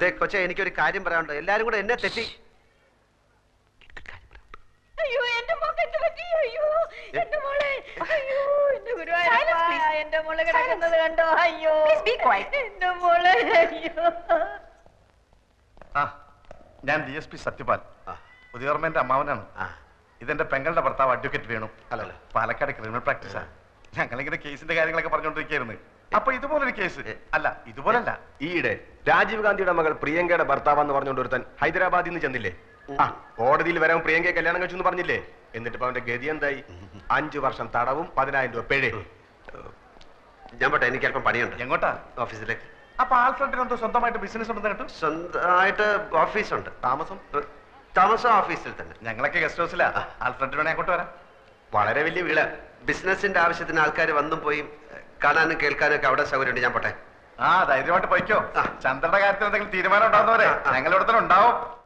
ദേ കൊച്ചെ എനിക്കൊരു കാര്യം പറയാനുണ്ട്. എല്ലാരും കൂടെ എന്നെ തെറ്റി അയ്യോ എന്റെ മോക്ക് എന്ത് പറ്റി അയ്യോ എന്റെ മോളെ. അയ്യോ എന്റെ Silence, ഗുരുവായൂരപ്പ please. എന്റെ മോളെ കിടക്കുന്നത് കണ്ടോ? അയ്യോ. Please be quiet. എന്റെ മോളെ അയ്യോ. ആ ഞാൻ ഡി എസ് പി സത്യപാൽ. ആ, പുതിയോർമ്മന്റെ അമ്മാവനാണ്. ആ, ഇതെന്റെ പെങ്ങളുടെ ഭർത്താവ് അഡ്വക്കേറ്റ് വേണു. അല്ലല്ല. പാലക്കാട് ക്രിമിനൽ പ്രാക്ടീസാ. ഞങ്ങളിങ്ങനെ കേസിന്റെ കാര്യങ്ങളൊക്കെ പറഞ്ഞുകൊണ്ടിരിക്കുകയായിരുന്നു അപ്പൊ ഇതുപോലൊരു കേസ്. അല്ല ഇതുപോലല്ല. ഈയിടെ രാജീവ് ഗാന്ധിയുടെ മകൾ പ്രിയങ്കയുടെ ഭർത്താവെന്ന് പറഞ്ഞുകൊണ്ട് ഒരുത്തൻ ഹൈദരാബാദിൽ നിന്ന് ചെന്നില്ലേ? ആ കോടതിയിൽ വരാൻ പ്രിയങ്കയെ കല്യാണം കഴിച്ചു എന്ന് പറഞ്ഞില്ലേ? എന്നിട്ട് അവന്റെ ഗതി എന്തായി? അഞ്ചു വർഷം തടവും പതിനായിരം രൂപ പിഴേ ഞാൻ പോട്ടെ എനിക്ക് അല്പം പണിയുണ്ട്. എങ്ങോട്ടാ? ഓഫീസിലേക്ക്. അപ്പൊ ആൽഫ്രണ്ടിന് എന്തോ സ്വന്തമായിട്ട് ബിസിനസ് ഉണ്ടെന്ന് കേട്ടു? സ്വന്തമായിട്ട് ഓഫീസുണ്ട്. താമസം? താമസം ഓഫീസിൽ തന്നെ. ഞങ്ങളൊക്കെ ഗസ്റ്റ് ഹൗസിലാ ആൽഫ്രണ്ടിന് വേണേ അങ്ങോട്ട് വരാം. വളരെ വലിയ വീട്. ബിസിനസിന്റെ ആവശ്യത്തിന് ആൾക്കാർ വന്നും പോയി. കാണാനും കേൾക്കാനൊക്കെ അവിടെ സൗകര്യമുണ്ട്. ഞാൻ പോട്ടെ. ആ ധൈര്യമായിട്ട് പോയിക്കോ. ചന്ദ്രന്റെ കാര്യത്തിൽ എന്തെങ്കിലും തീരുമാനം ഉണ്ടാകുന്നവരെ ഞങ്ങളുടെ ഉണ്ടാവും.